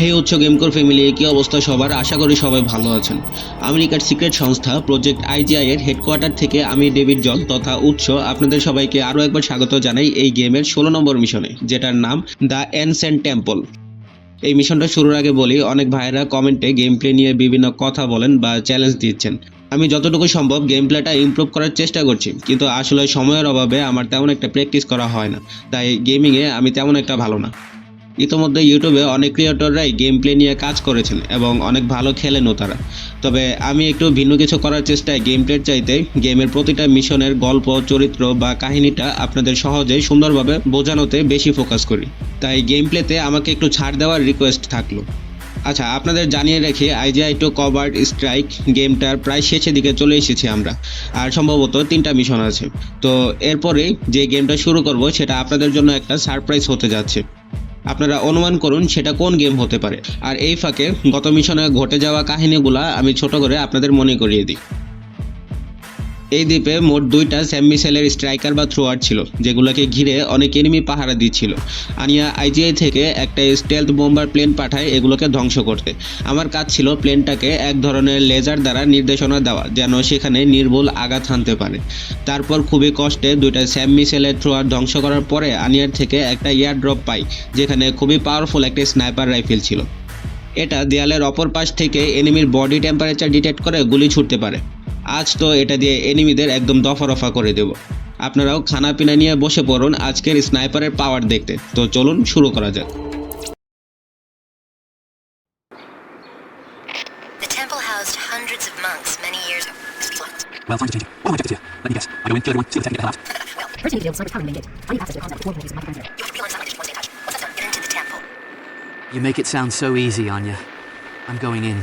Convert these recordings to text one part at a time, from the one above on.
হে উচ্চ গেমকোর ফ্যামিলি কি অবস্থা সবার? আশা করি সবাই ভালো আছেন। আমেরিকার সিক্রেট সংস্থা প্রজেক্ট আইজিআই এর হেডকোয়ার্টার থেকে আমি ডেভিড জন তথা উৎস আপনাদের সবাইকে আরও একবার স্বাগত জানাই এই গেমের ষোলো নম্বর মিশনে, যেটার নাম দ্য এনসেন্ট টেম্পল। এই মিশনটা শুরুর আগে বলি, অনেক ভাইয়েরা কমেন্টে গেম প্লে নিয়ে বিভিন্ন কথা বলেন বা চ্যালেঞ্জ দিচ্ছেন। আমি যতটুকু সম্ভব গেম প্লেটা ইমপ্রুভ করার চেষ্টা করছি, কিন্তু আসলে সময়ের অভাবে আমার তেমন একটা প্র্যাকটিস করা হয় না। তাই গেমিংয়ে আমি তেমন একটা ভালো না। ইতোমধ্যে ইউটিউবে অনেক ক্রিয়েটররাই গেম প্লে নিয়ে কাজ করেছেন এবং অনেক ভালো খেলেনও তারা। তবে আমি একটু ভিন্ন কিছু করার চেষ্টায় গেম প্লের চাইতে গেমের প্রতিটা মিশনের গল্প, চরিত্র বা কাহিনীটা আপনাদের সহজে সুন্দরভাবে বোঝানোতে বেশি ফোকাস করি। তাই গেম প্লেতে আমাকে একটু ছাড় দেওয়ার রিকোয়েস্ট থাকল। আচ্ছা আপনাদের জানিয়ে রেখে আইজিআই টু কভার্ড স্ট্রাইক গেমটার প্রায় শেষের দিকে চলে এসেছি আমরা। আর সম্ভবত তিনটা মিশন আছে। তো এরপরে যে গেমটা শুরু করব সেটা আপনাদের জন্য একটা সারপ্রাইজ হতে যাচ্ছে। আপনারা অনুমান করুন সেটা কোন গেম হতে পারে। আর এই ফাঁকে গত মিশনে ঘটে যাওয়া কাহিনীগুলা আমি ছোট করে আপনাদের মনে করিয়ে দিই। এই দ্বীপে মোট দুইটা স্যামিসেলের স্ট্রাইকার বা থ্রোয়ার ছিল, যেগুলোকে ঘিরে অনেক এনিমি পাহারা দিচ্ছিল। আনিয়া আইজিআই থেকে একটা স্টেলথ বোম্বার প্লেন পাঠায় এগুলোকে ধ্বংস করতে। আমার কাজ ছিল প্লেনটাকে এক ধরনের লেজার দ্বারা নির্দেশনা দেওয়া, যেন সেখানে নির্ভুল আঘাত হানতে পারে। তারপর খুবই কষ্টে দুইটা স্যাম মিসেলের থ্রোয়ার ধ্বংস করার পরে আনিয়ার থেকে একটা এয়ার ড্রপ পাই, যেখানে খুবই পাওয়ারফুল একটা স্নাইপার রাইফেল ছিল। এটা দেয়ালের অপর পাশ থেকে এনিমির বডি টেম্পারেচার ডিটেক্ট করে গুলি ছুটতে পারে। আজ তো এটা দিয়ে এনিমিদের একদম দফা রফা করে দেব। আপনারাও খানা পিনা নিয়ে বসে পড়ুন আজকের স্নাইপারের পাওয়ার দেখতে। তো চলুন শুরু করা যাক। You make it sound so easy, Anya. I'm going in.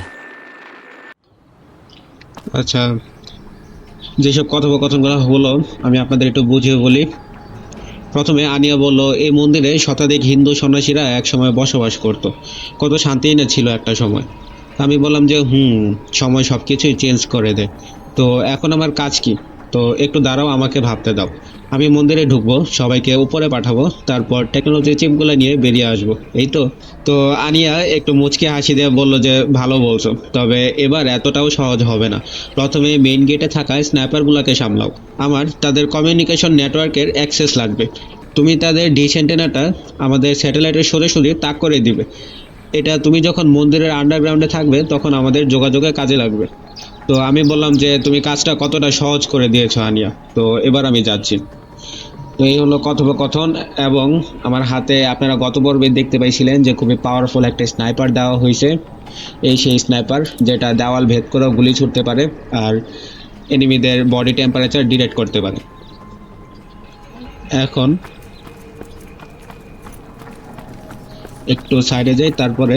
আচ্ছা যেসব কথোপকথনগুলো হলো, আমি আপনাদের একটু বুঝিয়ে বলি। প্রথমে আনিয়া বলল, এই মন্দিরে শতাধিক হিন্দু সন্ন্যাসীরা একসময় বসবাস করত। কত শান্তি না ছিল একটা সময়। আমি বললাম যে, হুম, সময় সব কিছুই চেঞ্জ করে দেয় তো এখন আমার কাজ কি? তো একটু দাঁড়াও, আমাকে ভাবতে দাও। আমি মন্দিরে ঢুকবো, সবাইকে উপরে পাঠাবো, তারপর টেকনোলজি চিপগুলো নিয়ে বেরিয়ে আসব। এই তো? তো আনিয়া একটু মুচকে হাসি দিয়ে বলল যে, ভালো বলছো। তবে এবার এতটাও সহজ হবে না। প্রথমে মেইন গেটে থাকা স্ন্যাপারগুলোকে সামলাও। আমার তাদের কমিউনিকেশন নেটওয়ার্কের অ্যাক্সেস লাগবে। তুমি তাদের ডিশ অ্যান্টেনাটা আমাদের স্যাটেলাইটের সরে সরে তাক করে দিবে। এটা তুমি যখন মন্দিরের আন্ডারগ্রাউন্ডে থাকবে, তখন আমাদের যোগাযোগে কাজে লাগবে। তো আমি বললাম যে, তুমি কাজটা কতটা সহজ করে দিয়েছ, আনিয়া? তো এবার আমি যাচ্ছি। তো এই হলো কথোপকথন এবং আমার হাতে আপনারা গত পর্বে দেখতে পাইছিলেন যে খুবই পাওয়ারফুল একটা স্নাইপার দেওয়া হয়েছে এই সেই স্নাইপার যেটা দেওয়াল ভেদ করেও গুলি ছুটতে পারে আর এনিমিদের বডি টেম্পারেচার ডিটেক্ট করতে পারে। এখন একটু সাইডে যাই, তারপরে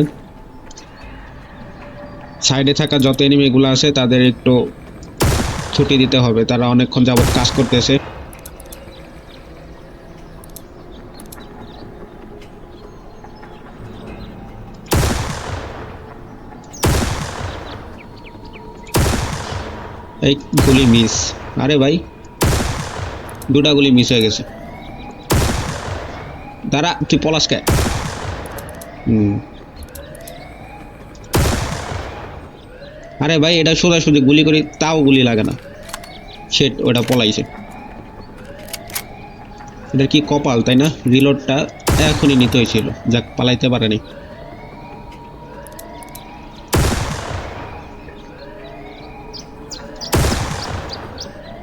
সাইডে থাকা যত এনিমিগুলো আছে তাদের একটু ছুটি দিতে হবে। তারা অনেকক্ষণ যাবত কাজ করতেছে এই গুলি মিস আরে ভাই, দুটা গুলি মিস হয়ে গেছে। দাঁড়া, তুই পলাশ খায় হুম। আরে ভাই, এটা সোজাসুজি গুলি করি, তাও গুলি লাগে না। সেট ওটা পলাইছে। এটা কি কপাল, তাই না? রিলোডটা এখনই নিতে হয়েছিল। যাক, পালাইতে পারেনি।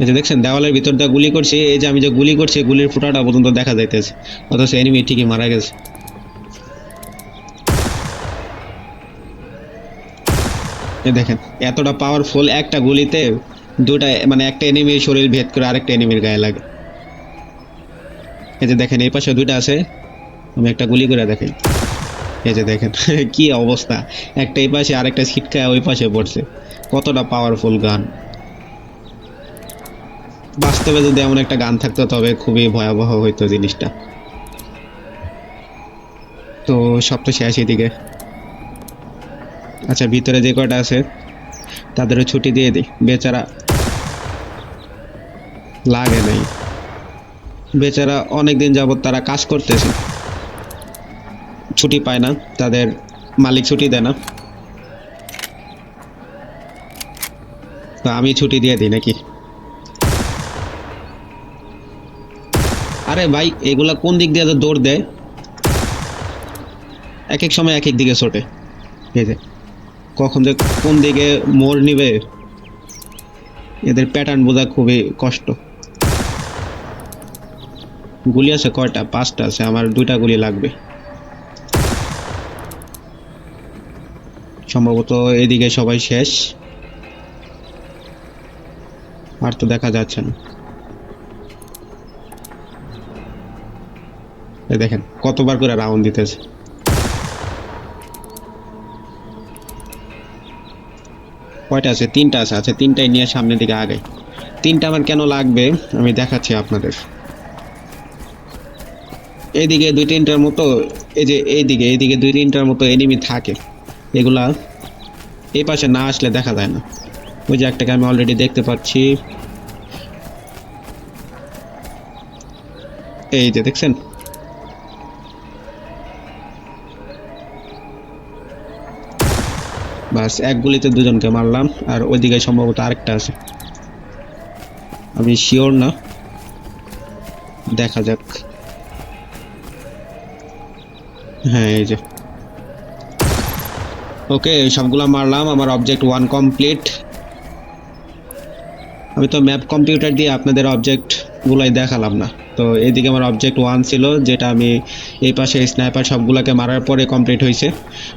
এই যে দেখছেন, দেওয়ালের ভিতর দিয়ে গুলি করছে, এই যে আমি যে গুলি করছি গুলির ফুটাটা পর্যন্ত দেখা যাইতেছে। অথচ এনিমি ঠিকই মারা গেছে। দেখেন, এতটা পাওয়ারফুল একটা গুলিতে দুটা মানে একটা এনিমির শরীর ভেদ করে আরেকটা এনিমির গায়ে লাগে। এই যে দেখেন, এই পাশে দুইটা আছে, আমি একটা গুলি করে দেখেন এই যে দেখেন, কি অবস্থা। একটা এই পাশে, আরেকটা ছিটকায় ওই পাশে পড়ছে। কতটা পাওয়ারফুল গান বাস্তবে যদি এমন একটা গান থাকতো, তবে খুবই ভয়াবহ হইতো জিনিসটা। তো সব তো শেষ এদিকে। আচ্ছা ভিতরে যে কয়টা আছে, তাদেরও ছুটি দিয়ে দিই। বেচারা লাগে নাই। বেচারা অনেক দিন যাবত তারা কাজ করতেছে। ছুটি পায় না, তাদের মালিক ছুটি দেয় না। তো আমি ছুটি দিয়ে দিই নাকি? আরে ভাই, এগুলা কোন দিক দিয়ে দৌড় দেয়? এক এক সময় এক এক দিকে ছোটে। কখন যে কোন দিকে মোড় নিবে, এদের প্যাটার্ন বোঝা খুবই কষ্ট। গুলি আছে কয়টা? পাঁচটা আছে, আমার দুইটা গুলি লাগবে। সম্ভবত এদিকে সবাই শেষ। আর তো দেখা যাচ্ছে না। এই দেখেন, কতবার করে রাউন্ড দিতেছে। কয়টা আছে? তিনটা আছে। আচ্ছা তিনটাই নিয়ে সামনের দিকে আগে তিনটা আমার কেন লাগবে? আমি দেখাচ্ছি আপনাদের। এইদিকে দুই তিনটার মতো, এই যে এইদিকে এইদিকে দুই তিনটার মতো এনিমি থাকে। এগুলা এই পাশে না আসলে দেখা যায় না। ওই যে একটাকে আমি অলরেডি দেখতে পাচ্ছি। এই যে, দেখছেন? বাস, এক গুলিতে দুজনকে মারলাম, আর ওইদিকে সম্ভবত আরেকটা আছে। আমি শিওর না। দেখা যাক। হ্যাঁ এই যে। ওকে সবগুলো মারলাম, আমার অবজেক্ট ওয়ান কমপ্লিট আমি তো ম্যাপ কম্পিউটার দিয়ে আপনাদের অবজেক্ট গুলাই দেখালাম না। তো এইদিকে আমার অবজেক্ট ওয়ান ছিল, যেটা আমি এই পাশে স্নাইপার সবগুলোকে মারার পরে কমপ্লিট হয়েছে।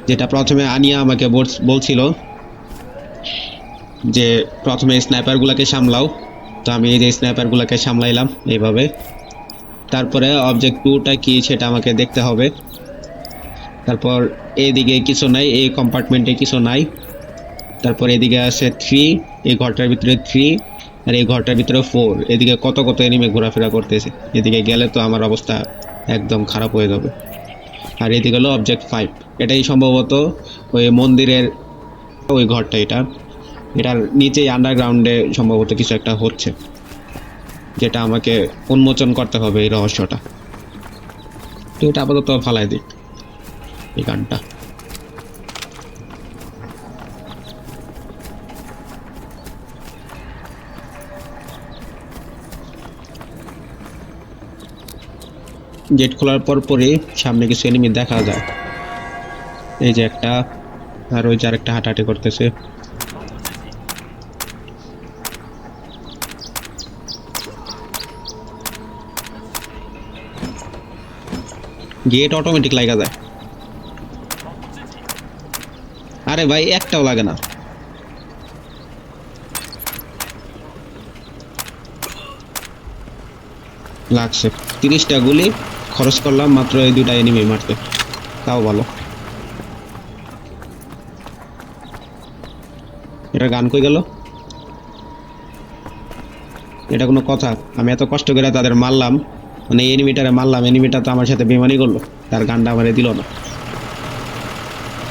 যেটা প্রথমে আনিয়া আমাকে বলছিল যে, প্রথমে স্নাইপারগুলোকে সামলাও। তো আমি এই যে স্নাইপারগুলোকে সামলাইলাম এইভাবে। তারপরে অবজেক্ট টুটা কি সেটা আমাকে দেখতে হবে। তারপর এদিকে কিছু নাই, এই কম্পার্টমেন্টে কিছু নাই। তারপর এদিকে আছে থ্রি এই ঘরটার ভিতরে থ্রি আর এই ঘরটার ভিতরে ফোর এদিকে কত কত এনিমে ঘোরাফেরা করতেছে। এদিকে গেলে তো আমার অবস্থা একদম খারাপ হয়ে যাবে। আর এদিকে হলো অবজেক্ট ফাইভ এটাই সম্ভবত ওই মন্দিরের ওই ঘরটা এটা। এটার নিচেই আন্ডারগ্রাউন্ডে সম্ভবত কিছু একটা হচ্ছে, যেটা আমাকে উন্মোচন করতে হবে এই রহস্যটা। তো এটা আপাতত ফালাই দিক এই গানটা। গেট খোলার পর পরই সামনে কিছু এনিমি দেখা যায়। এই যে একটা, আর ওই যে আরেকটা হাঁটাহাঁটি করতেছে। গেট অটোমেটিক লাগা যায়। আরে ভাই, একটাও লাগে না। লাগছে। তিরিশটা গুলি। খরচ করলাম মাত্র এই দুইটা এনিমি মারতে। তাও ভালো। এটা গান কই গেল? এটা কোনো কথা। আমি এত কষ্ট করে তাদের মারলাম। মানে এনিমিটারে মারলাম। এনিমিটা তো আমার সাথে বেমানি করল। তার গানটা আমারে দিল না।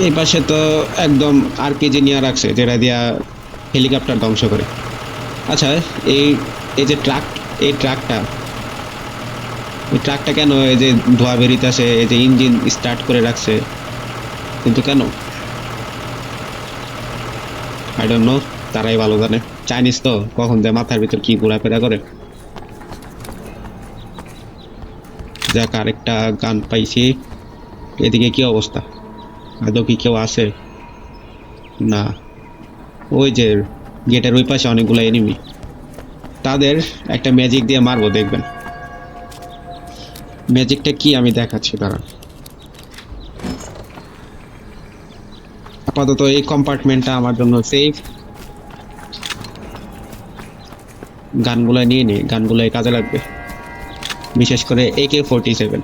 এই পাশে তো একদম আরপিজি নিয়ে রাখছে, যেটা দিয়া হেলিকপ্টার ধ্বংস করে। আচ্ছা এই এই যে ট্রাক এই ট্রাকটা এই ট্রাকটা কেন এই যে ধোয়া বেরিতেছে এই যে ইঞ্জিন স্টার্ট করে রাখছে? কিন্তু কেন? আই ডোন্ট নো তারাই ভালো জানে। চাইনিজ তো, কখন দেয় মাথার ভিতর কি ঘোরাফেরা করে। যাক, আরেকটা গান পাইছি। এদিকে কি অবস্থা? আদৌ কি কেউ আছে? না। ওই যে গেটের ওই পাশে অনেকগুলো এনিমি তাদের একটা ম্যাজিক দিয়ে মারবো, দেখবেন। ম্যাজিকটা কি আমি দেখাচ্ছি, দাঁড়ান। আপাতত এই কম্পার্টমেন্টটা আমার জন্য সেফ গানগুলো নিয়ে নিই গানগুলো কাজে লাগবে। বিশেষ করে একে ফোরটি সেভেন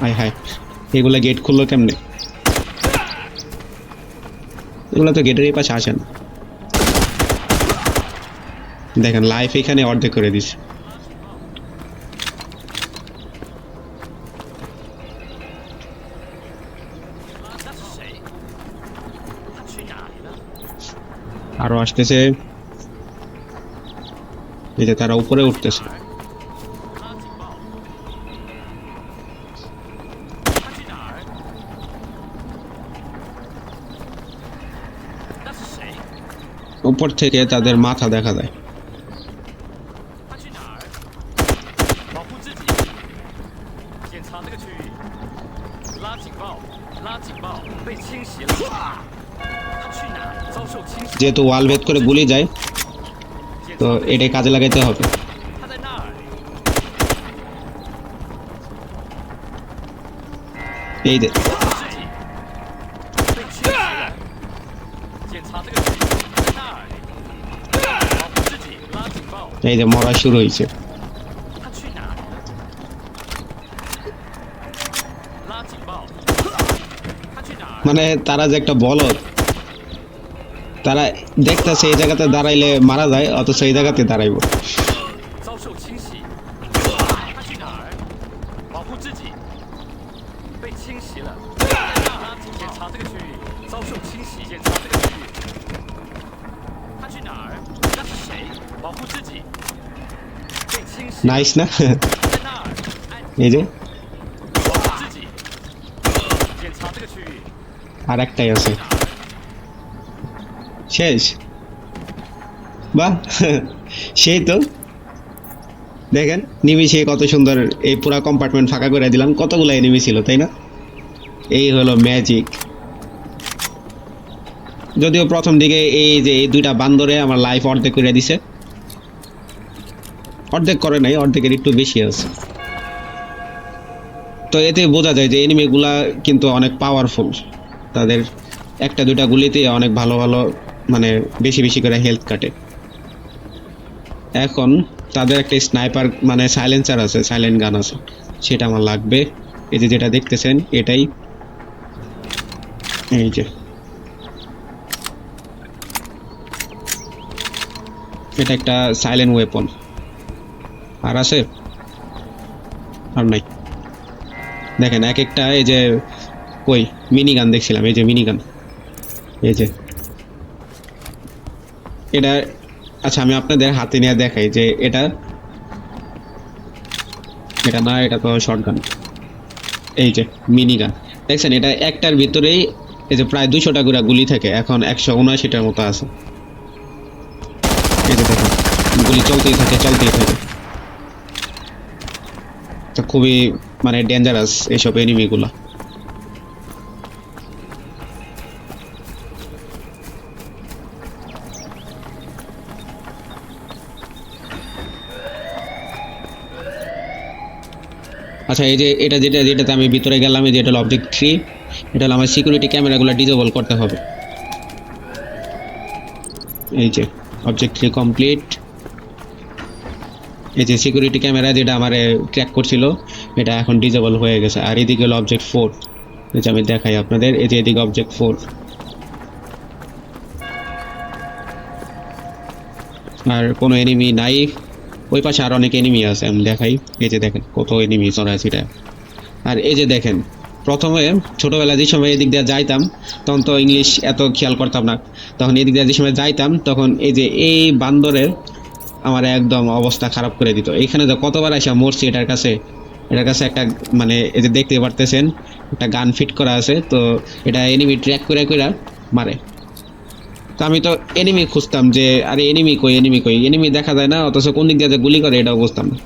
হাই এগুলা গেট খুললো কেমনে? এগুলো তো গেটের এই পাশে আসে না। দেখেন লাইফ এখানে অর্ধেক করে দিস। আরও আসতেছে। এই যে তারা উপরে উঠতেছে। উপর থেকে তাদের মাথা দেখা যায়। যেহেতু ওয়াল ভেদ করে গুলি যায়, তো এটাই কাজে লাগাইতে হবে। এই দেখ এই যে মরা শুরু হয়েছে। মানে তারা যে একটা বলদ, তারা দেখতেছে এই জায়গাতে দাঁড়াইলে মারা যায় অত সেই জায়গাতে দাঁড়াইব। 保护自己。被侵袭了。拉警检查这个区域，遭受侵袭。检查这个区域。他去哪儿？那是谁？保护自己。被侵袭。 নাইস না 在那儿。按 এই যে 保护自己。检查这个区域。 আর একটাই আছে শেষ বাহ সেই তো দেখেন নিমিশে কত সুন্দর এই পুরা কম্পার্টমেন্ট ফাঁকা করে দিলাম কতগুলো এনিমি ছিল তাই না এই হলো ম্যাজিক যদিও প্রথম দিকে এই যে এই দুইটা বান্দরে আমার লাইফ অর্ধেক করে দিছে অর্ধেক করে নাই, অর্ধেকের একটু বেশি আছে। তো এতে বোঝা যায় যে এনিমিগুলা কিন্তু অনেক পাওয়ারফুল তাদের একটা দুটা গুলিতে অনেক ভালো ভালো মানে বেশি বেশি করে হেলথ কাটে। এখন তাদের একটা স্নাইপার মানে সাইলেন্সার আছে সাইলেন্ট গান আছে। সেটা আমার লাগবে। এই যে যেটা দেখতেছেন, এটাই। এই যে। এটা একটা সাইলেন্ট ওয়েপন আর আছে আর নাই। দেখেন, এক একটা এই যে কই মিনি গান দেখছিলাম, এই যে মিনি গান এই যে। এটা আচ্ছা আমি আপনাদের হাতে নিয়ে দেখাই যে এটা এটা না, এটা তো শর্ট গান এই যে মিনি গান দেখছেন, এটা একটার ভিতরেই এই যে প্রায় দুশোটা করে গুলি থাকে, এখন একশো উনআশিটার মতো আছে। এই যে দেখেন, গুলি চলতেই থাকে চলতেই থাকে। খুবই মানে ডেঞ্জারাস এইসব এনিমিগুলো আচ্ছা এই যে, এটা যেটা, যেটাতে আমি ভিতরে গেলাম, এই যে, এটা হলো অবজেক্ট থ্রি এটা হলো আমার সিকিউরিটি ক্যামেরাগুলো ডিজেবল করতে হবে। এই যে অবজেক্ট থ্রি কমপ্লিট এই যে সিকিউরিটি ক্যামেরা যেটা আমার ট্র্যাক করছিল, এটা এখন ডিজেবল হয়ে গেছে। আর এদিকে হলো অবজেক্ট ফোর যে আমি দেখাই আপনাদের, এই যে এদিকে অবজেক্ট ফোর আর কোনো এনিমি নাই, ওই পাশে আর অনেক এনিমি আছে, আমি দেখাই। এই যে দেখেন কত এনিমি চড়ায় সেটা আর এই যে দেখেন, প্রথমে ছোটোবেলা যে সময় এদিক দিয়ে যাইতাম, তখন তো ইংলিশ এত খেয়াল করতাম না। তখন এদিক দিয়ে যে সময় যাইতাম, তখন এই যে এই বান্দরের আমার একদম অবস্থা খারাপ করে দিত। এখানে তো কতবার আসা মরছি, এটার কাছে এটার কাছে একটা মানে এই যে দেখতে পারতেছেন, একটা গান ফিট করা আছে, তো এটা এনিমি ট্র্যাক করে করে মারে। তো আমি তো এনিমি খুঁজতাম যে, আরে এনিমি কই এনিমি কই? এনিমি দেখা যায় না, অথচ কোন দিক দিয়ে গুলি করে, এটাও বুঝতাম না।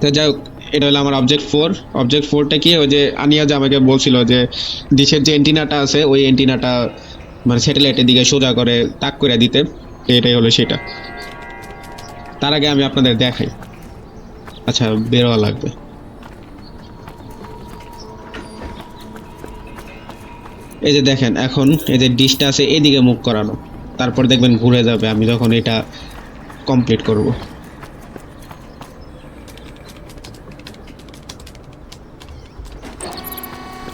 তো যাই হোক, এটা হলো আমার অবজেক্ট ফোর অবজেক্ট ফোরটা কি, ওই যে আনিয়া যে আমাকে বলছিল যে ডিশের যে এন্টিনাটা আছে, ওই এন্টিনাটা মানে স্যাটেলাইটের দিকে সোজা করে তাক করে দিতে। এটাই হলো সেটা। তার আগে আমি আপনাদের দেখাই। আচ্ছা বেরোয়া লাগবে। এই যে দেখেন, এখন এই যে ডিশটা আছে, এদিকে মুখ করানো। তারপর দেখবেন ঘুরে যাবে, আমি যখন এটা কমপ্লিট করব।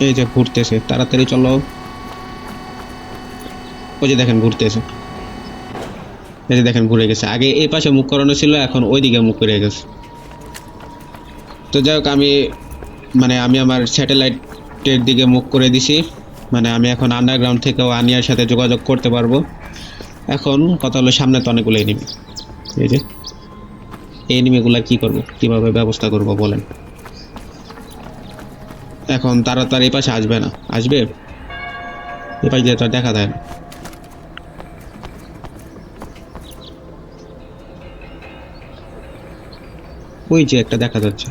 এই যে ঘুরতেছে, তাড়াতাড়ি চলো। ওই যে দেখেন, ঘুরতেছে। এই যে দেখেন, ঘুরে গেছে। আগে এই পাশে মুখ করানো ছিল, এখন ওইদিকে মুখ করে গেছে। তো যাই হোক, আমি মানে আমি আমার স্যাটেলাইটের দিকে মুখ করে দিছি। মানে আমি এখন আন্ডারগ্রাউন্ড থেকেও আনিয়ার সাথে যোগাযোগ করতে পারব। এখন কথা হলো সামনে তো অনেকগুলো এনিমি এই যে, এই এনিমিগুলা কি করব? কীভাবে ব্যবস্থা করব বলেন? এখন তারা তার এই পাশে আসবে না। আসবে? এ পাশ তো দেখা যায় না। ওই যে একটা দেখা যাচ্ছে।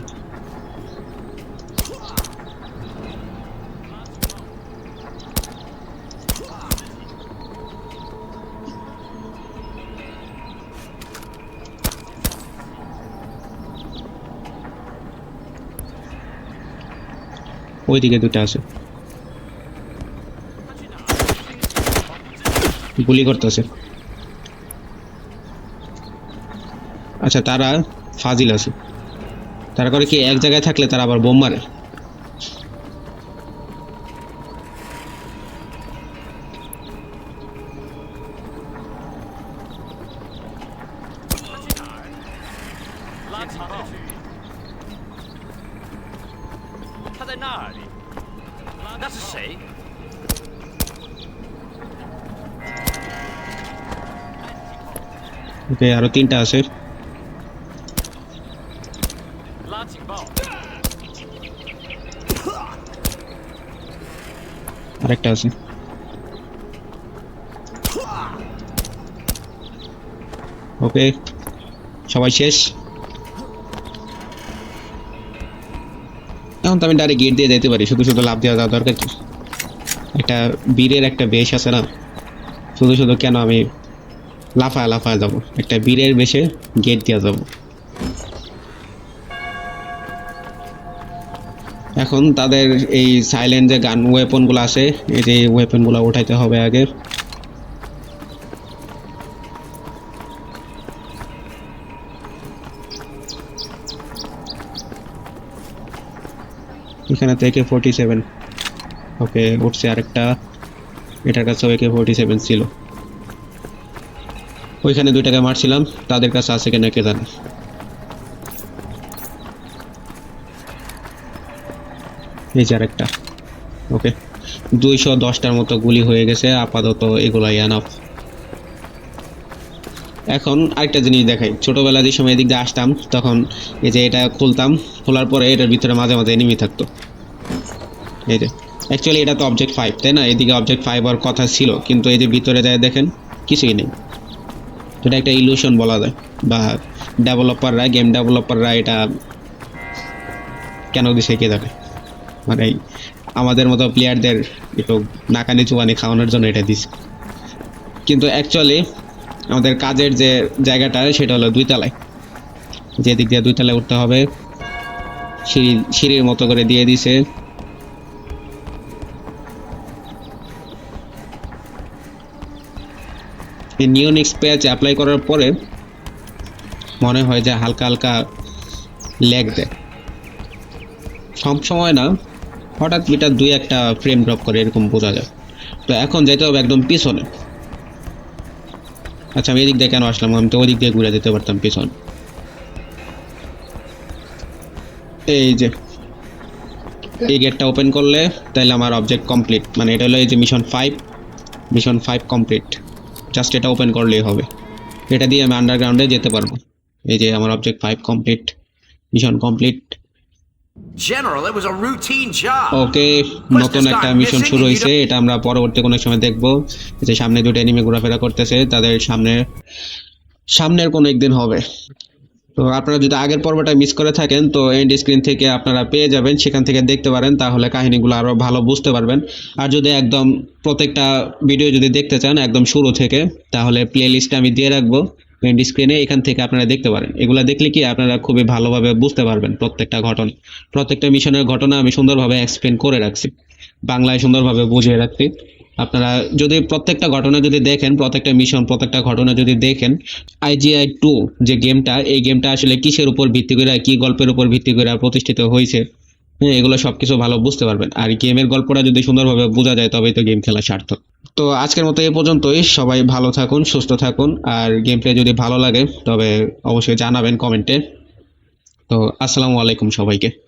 ওইদিকে দুটো আছে। গুলি করতেছে। আচ্ছা তারা ফাজিল আছে। তারা করে কি এক জায়গায় থাকলে তারা আবার বোম মারে? আরও তিনটা আছে। আরেকটা আছে। ওকে, সবাই শেষ। এখন তো আমি ডাইরেক্ট গেট দিয়ে যেতে পারি, শুধু শুধু লাভ দেওয়া যাওয়া দরকার কি? একটা বীরের একটা বেশ আছে না? শুধু শুধু কেন আমি লাফায় লাফায় যাব? একটা বীরের বেশে গেট দিয়ে যাব। এখন তাদের এই সাইলেন্ট যে গান ওয়েপনগুলো আছে, এই যে ওয়েপনগুলো উঠাইতে হবে আগে। এখানে তো একে ফোরটি সেভেন ওকে, উঠছে আরেকটা। এটার কাছেও একে ফোরটি সেভেন ছিল। ওইখানে দুইটাকে মারছিলাম, তাদের কাছে আছে কিনা কে জানে। এই আরেকটা ওকে দুইশো দশটার মতো গুলি হয়ে গেছে, আপাতত এগুলাই এনাফ এখন আরেকটা জিনিস দেখাই। ছোটোবেলা যে সময় এদিক দিয়ে আসতাম, তখন এই যে এটা খুলতাম, খোলার পরে এটার ভিতরে মাঝে মাঝে এনিমি থাকতো। এই যে অ্যাকচুয়ালি এটা তো অবজেক্ট ফাইভ তাই না? এদিকে অবজেক্ট ফাইভ হওয়ার কথা ছিল, কিন্তু এই যে ভিতরে যায় দেখেন, কিছুই নেই। এটা একটা ইলিউশন বলা যায়, বা ডেভেলপাররা গেম ডেভেলপাররা এটা কেন দিছে কে জানে? মানে আমাদের মতো প্লেয়ারদের একটু নাকানি চুয়ানি খাওয়ানোর জন্য এটা দিছে। কিন্তু অ্যাকচুয়ালি আমাদের কাজের যে জায়গাটা সেটা হলো দুই তলায় যে দিক দিয়ে দুই তলায় উঠতে হবে, সিঁড়ি, সিঁড়ির মতো করে দিয়ে দিছে। এই নিওনিক্স প্যাচ অ্যাপ্লাই করার পরে মনে হয় যে হালকা হালকা ল্যাগ দেয়। সব সময় না হঠাৎ এটা দুই একটা ফ্রেম ড্রপ করে, এরকম বোঝা যায়। তো এখন যেতে হবে একদম পিছনে। আচ্ছা আমি এদিক দিয়ে কেন আসলাম? আমি তো ওদিক দিয়ে ঘুরে যেতে পারতাম পিছন। এই যে, এই গেটটা ওপেন করলে তাহলে আমার অবজেক্ট কমপ্লিট মানে এটা হলো এই যে mission five mission five complete just এটা ওপেন করলেই হবে। এটা দিয়ে আমি আন্ডারগ্রাউন্ডে যেতে পারব। এই যে আমার object five complete mission complete okay নতুন একটা মিশন শুরু হয়েছে এটা আমরা পরবর্তী কোনো সময় দেখব। যে সামনে দুটো এনিমি ঘোরাফেরা করতেছে তাদের সামনে সামনের কোনো একদিন হবে। তো আপনারা যদি আগের পর্বটা মিস করে থাকেন তো এন্ড স্ক্রিন থেকে আপনারা পেয়ে যাবেন সেখান থেকে দেখতে পারেন তাহলে কাহিনীগুলো আরও ভালো বুঝতে পারবেন। আর যদি একদম প্রত্যেকটা ভিডিও যদি দেখতে চান একদম শুরু থেকে তাহলে প্লে লিস্টে আমি দিয়ে রাখব। স্ক্রিনে এখান থেকে আপনারা দেখতে পারেন। এগুলো দেখলে কি আপনারা খুবই ভালোভাবে বুঝতে পারবেন প্রত্যেকটা ঘটনা। প্রত্যেকটা মিশনের ঘটনা আমি সুন্দরভাবে এক্সপ্লেন করে রাখছি। বাংলায় সুন্দরভাবে বুঝিয়ে রাখছি। আপনারা যদি প্রত্যেকটা ঘটনা যদি দেখেন, প্রত্যেকটা মিশন প্রত্যেকটা ঘটনা যদি দেখেন আইজিআই টু যে গেমটা এই গেমটা আসলে কিসের উপর ভিত্তি করে, কি গল্পের উপর ভিত্তি করে প্রতিষ্ঠিত হয়েছে হ্যাঁ এগুলো সবকিছু ভালো বুঝতে পারবেন। আর গেমের গল্পটা যদি সুন্দরভাবে বোঝা যায়, তবেই তো গেম খেলা সার্থক। তো আজকের মতো এ পর্যন্তই। সবাই ভালো থাকুন, সুস্থ থাকুন। আর গেম প্লে যদি ভালো লাগে, তবে অবশ্যই জানাবেন কমেন্টে তো আসসালামু আলাইকুম সবাইকে।